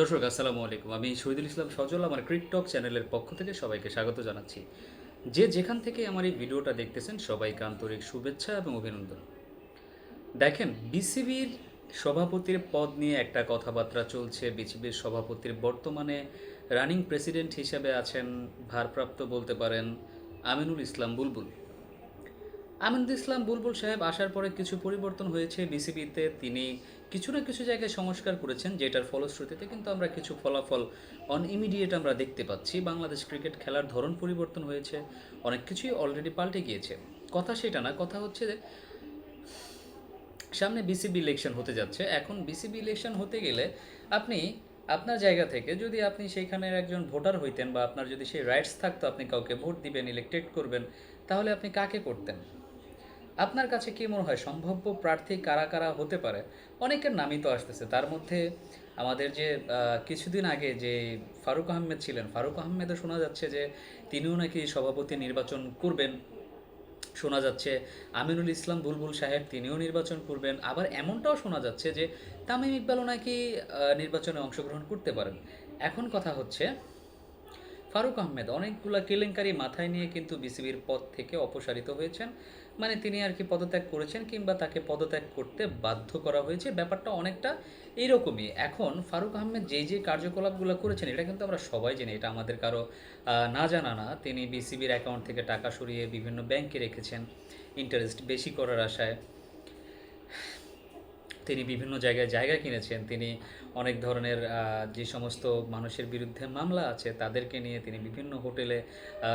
দর্শক, আসসালামু আলাইকুম। আমি শহীদুল ইসলাম সজল, আমার ক্রিকটক চ্যানেলের পক্ষ থেকে সবাইকে স্বাগত জানাচ্ছি। যে যেখান থেকে আমার এই ভিডিওটা দেখতেছেন, সবাইকে আন্তরিক শুভেচ্ছা এবং অভিনন্দন। দেখেন, বিসিবির সভাপতির পদ নিয়ে একটা কথাবার্তা চলছে। বিসিবির সভাপতির বর্তমানে রানিং প্রেসিডেন্ট হিসেবে আছেন ভারপ্রাপ্ত বলতে পারেন আমিনুল ইসলাম বুলবুল। আমিনুল ইসলাম বুলবুল সাহেব আসার পরে কিছু পরিবর্তন হয়েছে বিসিবিতে। তিনি কিছু না কিছু জায়গায় সংস্কার করেছেন, যেটার ফলশ্রুতিতে কিন্তু আমরা কিছু ফলাফল অন ইমিডিয়েট আমরা দেখতে পাচ্ছি। বাংলাদেশ ক্রিকেট খেলার ধরন পরিবর্তন হয়েছে, অনেক কিছুই অলরেডি পাল্টে গিয়েছে। কথা সেটা না, কথা হচ্ছে যে সামনে বিসিবি ইলেকশন হতে যাচ্ছে। এখন বিসিবি ইলেকশন হতে গেলে আপনি আপনার জায়গা থেকে যদি আপনি সেইখানের একজন ভোটার হইতেন বা আপনার যদি সেই রাইটস থাকতো, আপনি কাউকে ভোট দিবেন ইলেক্টেড করবেন, তাহলে আপনি কাকে করতেন? আপনার কাছে কি মনে হয় সম্ভাব্য প্রার্থী কারা কারা হতে পারে? অনেকের নামই তো আসতেছে। তার মধ্যে আমাদের যে কিছুদিন আগে যে ফারুক আহমেদ ছিলেন, ফারুক আহমেদও শোনা যাচ্ছে যে তিনিও নাকি সভাপতি নির্বাচন করবেন। শোনা যাচ্ছে আমিনুল ইসলাম বুলবুল সাহেব তিনিও নির্বাচন করবেন। আবার এমনটাও শোনা যাচ্ছে যে তামিম ইকবালও নাকি নির্বাচনে অংশগ্রহণ করতে পারেন। এখন কথা হচ্ছে ফারুক আহমেদ অনেকগুলা কেলেঙ্কারি মাথায় নিয়ে কিন্তু বিসিবির পদ থেকে অপসারিত হয়েছেন। মানে তিনি আর কি পদত্যাগ করেছেন কিংবা তাকে পদত্যাগ করতে বাধ্য করা হয়েছে। ব্যাপারটা অনেকটা এইরকমই এখন ফারুক আহমেদ যে যে কার্যকলাপগুলো করেছেন, এটা কিন্তু আমরা সবাই জানি, এটা আমাদের কারও না জানা না। তিনি বিসিবির অ্যাকাউন্ট থেকে টাকা সরিয়ে বিভিন্ন ব্যাংকে রেখেছেন, ইন্টারেস্ট বেশি করার আশায়। তিনি বিভিন্ন জায়গায় জায়গা কিনেছেন। তিনি অনেক ধরনের যে সমস্ত মানুষের বিরুদ্ধে মামলা আছে, তাদেরকে নিয়ে তিনি বিভিন্ন হোটেলে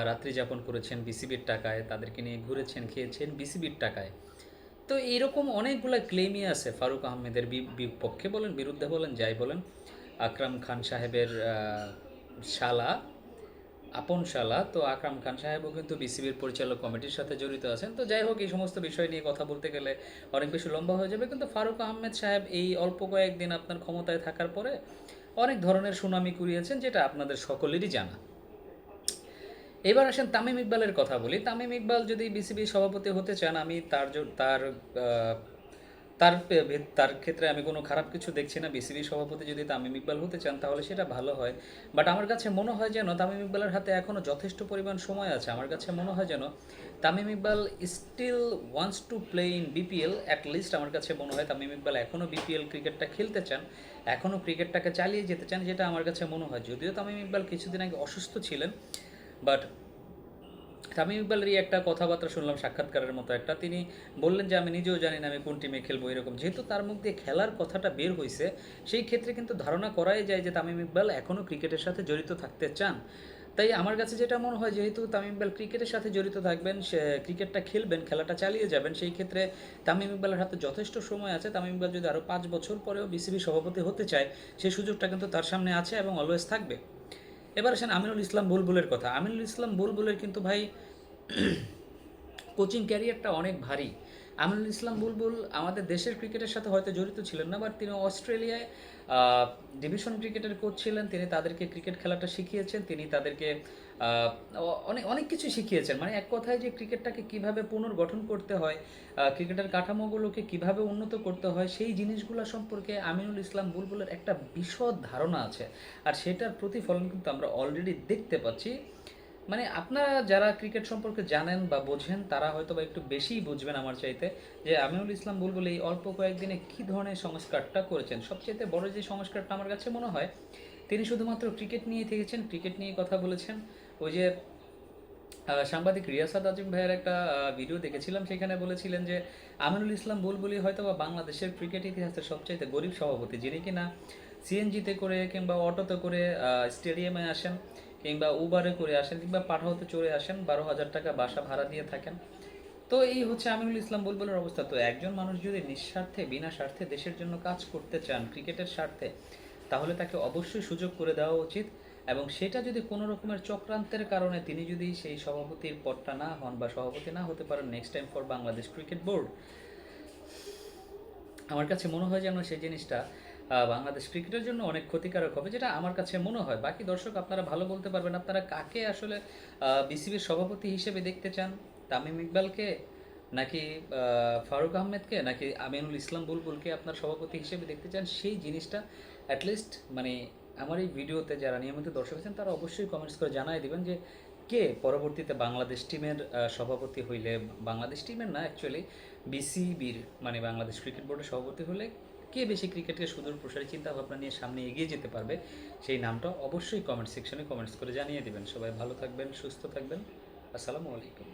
রাত্রি যাপন করেছেন বিসিবির টাকায়, তাদেরকে নিয়ে ঘুরেছেন, খেয়েছেন বিসিবির টাকায়। তো এইরকম অনেকগুলো ক্লেমই আছে। ফারুক আহমেদের বিপক্ষে বলেন, বিরুদ্ধে বলেন, যাই বলেন, আকরাম খান সাহেবের শালা আপন শালা, তো আকরাম খান সাহেবও কিন্তু বিসিবির পরিচালক কমিটির সাথে জড়িত আছেন। তো যাই হোক, এই সমস্ত বিষয় নিয়ে কথা বলতে গেলে অনেক বেশি লম্বা হয়ে যাবে। কিন্তু ফারুক আহমেদ সাহেব এই অল্প কয়েকদিন আপনার ক্ষমতায় থাকার পরে অনেক ধরনের সুনামি কুড়িয়েছেন, যেটা আপনাদের সকলেরই জানা। এবার আসেন তামিম ইকবালের কথা বলি। তামিম ইকবাল যদি বিসিবি সভাপতি হতে চান, আমি তার তার তার তার ক্ষেত্রে আমি কোনো খারাপ কিছু দেখছি না। বিসিবি সভাপতি যদি তামিম ইকবাল হতে চান, তাহলে সেটা ভালো হয়। বাট আমার কাছে মনে হয় যেন তামিম ইকবালের হাতে এখনও যথেষ্ট পরিমাণ সময় আছে। আমার কাছে মনে হয় যেন Tamim Iqbal still wants to play in BPL at least আমার কাছে মনে হয় তামিম ইকবাল এখনও বিপিএল ক্রিকেটটা খেলতে চান এখনও ক্রিকেটটাকে চালিয়ে যেতে চান, যেটা আমার কাছে মনে হয়। যদিও তামিম ইকবাল কিছুদিন আগে অসুস্থ ছিলেন বাট তামিম ইকবালেরই একটা কথাবার্তা শুনলাম, সাক্ষাৎকারের মতো একটা। তিনি বললেন যে, আমি নিজেও জানি না আমি কোন টিমে খেলব এরকম। যেহেতু তার মুখ দিয়ে খেলার কথাটা বের হয়েছে সেই ক্ষেত্রে কিন্তু ধারণা করাই যায় যে, তামিম ইকবাল এখনও ক্রিকেটের সাথে জড়িত থাকতে চান। তাই আমার কাছে যেটা মনে হয়, যেহেতু তামিম ইকবাল ক্রিকেটের সাথে জড়িত থাকবেন, সে ক্রিকেটটা খেলবেন, খেলাটা চালিয়ে যাবেন, সেই ক্ষেত্রে তামিম ইকবালের হাতে যথেষ্ট সময় আছে। তামিম ইকবাল যদি আরও পাঁচ বছর পরেও বিসিবি সভাপতি হতে চায় সেই সুযোগটা কিন্তু তার সামনে আছে এবং অলওয়েজ থাকবে। এবার আসেন আমিনুল ইসলাম বুলবুলের কথা। আমিনুল ইসলাম বুলবুলের কিন্তু ভাই কোচিং ক্যারিয়ারটা অনেক ভারী। আমিনুল ইসলাম বুলবুল আমাদের দেশের ক্রিকেটের সাথে হয়তো জড়িত ছিলেন না, বাট তিনি অস্ট্রেলিয়ায় ডিভিশন ক্রিকেটের কোচ ছিলেন। তিনি তাদেরকে ক্রিকেট খেলাটা শিখিয়েছেন। তিনি তাদেরকে অনেক অনেক কিছু শিখিয়েছেন। মানে এক কথায় যে ক্রিকেটটাকে কীভাবে পুনর্গঠন করতে হয় ক্রিকেটের কাঠামোগুলোকে কীভাবে উন্নত করতে হয়, সেই জিনিসগুলো সম্পর্কে আমিনুল ইসলাম বুলবুলের একটা বিশদ ধারণা আছে। আর সেটার প্রতিফলন কিন্তু আমরা অলরেডি দেখতে পাচ্ছি। মানে আপনারা যারা ক্রিকেট সম্পর্কে জানেন বা বোঝেন, তারা হয়তো বা একটু বেশিই বুঝবেন আমার চাইতে যে আমিনুল ইসলাম বুলবুল এই অল্প কয়েকদিনে কী ধরনের সংস্কারটা করেছেন। সবচেয়ে বড় যে সংস্কারটা আমার কাছে মনে হয়, তিনি শুধুমাত্র ক্রিকেট নিয়ে থেকেছেন, ক্রিকেট নিয়ে কথা বলেছেন। ওই যে সাংবাদিক রিয়াসাদ আজিম ভাইয়ের একটা ভিডিও দেখেছিলাম, সেখানে বলেছিলেন যে আমিনুল ইসলাম বুলবুলি হয়তো বা বাংলাদেশের ক্রিকেট ইতিহাসের সবচাইতে গরিব সভাপতি, যিনি কিনা সিএনজিতে করে কিংবা অটোতে করে স্টেডিয়ামে আসেন। কিংবা উবারে করে আসেন কিংবা পাঠাওতে চড়ে আসেন, বারো হাজার টাকা বাসা ভাড়া দিয়ে থাকেন। তো এই হচ্ছে আমিনুল ইসলাম বুলবুলের অবস্থা। তো একজন মানুষ যদি নিঃস্বার্থে, বিনা স্বার্থে দেশের জন্য কাজ করতে চান, ক্রিকেটের স্বার্থে, তাহলে তাকে অবশ্যই সুযোগ করে দেওয়া উচিত। এবং সেটা যদি কোনো রকমের চক্রান্তের কারণে তিনি যদি সেই সভাপতির পদটা না হন বা সভাপতি না হতে পারেন next time for Bangladesh cricket board, আমার কাছে মনে হয় যেন সেই জিনিসটা বাংলাদেশ ক্রিকেটের জন্য অনেক ক্ষতিকারক হবে, যেটা আমার কাছে মনে হয়। বাকি দর্শক আপনারা ভালো বলতে পারবেন, আপনারা কাকে আসলে বিসিবির সভাপতি হিসেবে দেখতে চান? তামিম ইকবালকে নাকি ফারুক আহমেদকে নাকি আমিনুল ইসলাম বুলবুলকে আপনার সভাপতি হিসেবে দেখতে চান? সেই জিনিসটা অ্যাটলিস্ট মানে আমার এই ভিডিওতে যারা নিয়মিত দর্শক আছেন, তারা অবশ্যই কমেন্টস করে জানাই দিবেন যে কে পরবর্তীতে বাংলাদেশ টিমের সভাপতি হইলে, বাংলাদেশ টিমের না অ্যাকচুয়ালি বিসিবির মানে বাংলাদেশ ক্রিকেট বোর্ডের সভাপতি হলে কে বেশি ক্রিকেটকে সুদূর প্রসারী চিন্তা ভাবনা নিয়ে সামনে এগিয়ে যেতে পারবে, সেই নামটা অবশ্যই কমেন্ট সেকশনে কমেন্টস করে জানিয়ে দেবেন। সবাই ভালো থাকবেন, সুস্থ থাকবেন। আসসালামু আলাইকুম।